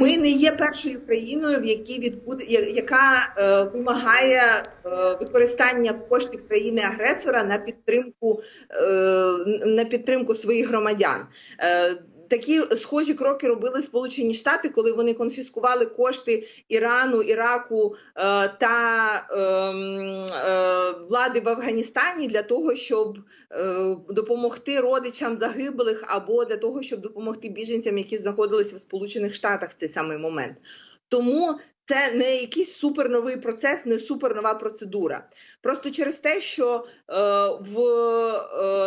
Ми не є першою країною, в якій відбуде яка е, вимагає е, використання коштів країни-агресора на підтримку е, на підтримку своїх громадян. Е, Такі схожі кроки робили Сполучені Штати, коли вони конфіскували кошти Ірану, Іраку е, та ем, е, влади в Афганістані для того, щоб е, допомогти родичам загиблих, або для того, щоб допомогти біженцям, які знаходилися в Сполучених Штатах в цей самий момент. Тому це не якийсь суперновий процес, не супернова процедура. Просто через те, що е, в е,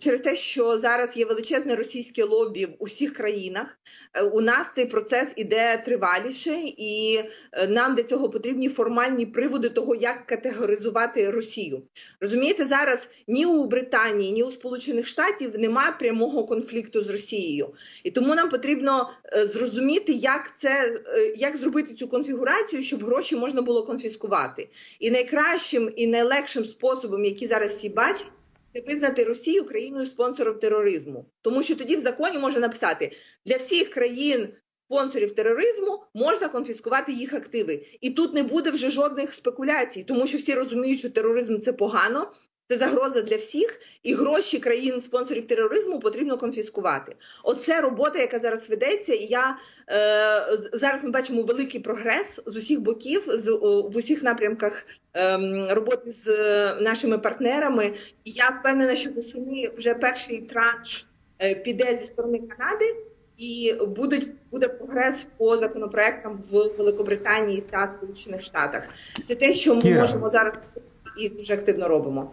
через те, що зараз є величезне російське лобі в усіх країнах, е, у нас цей процес іде триваліше, і е, нам для цього потрібні формальні приводи того, як категоризувати Росію. Розумієте, зараз ні у Британії, ні у Сполучених Штатів немає прямого конфлікту з Росією, і тому нам потрібно е, зрозуміти, як це як зробити цю конфігурацію, щоб гроші можна було конфіскувати. І найкращим і найлегшим способом, який зараз всі бачать. Це визнати Росію країною спонсором тероризму, тому що тоді в законі можна написати для всіх країн спонсорів тероризму можна конфіскувати їх активи, і тут не буде вже жодних спекуляцій, тому що всі розуміють, що тероризм це погано, це загроза для всіх, і гроші країн спонсорів тероризму потрібно конфіскувати. Оце робота, яка зараз ведеться, і я е, зараз ми бачимо великий прогрес з усіх боків, з о, в усіх напрямках ем, роботи з е, нашими партнерами. І я впевнена, що восени вже перший транш е, піде зі сторони Канади. І будуть буде прогрес по законопроектам в Великобританії та Сполучених Штатах. Це те, що ми Кіра. можемо зараз і дуже активно робимо.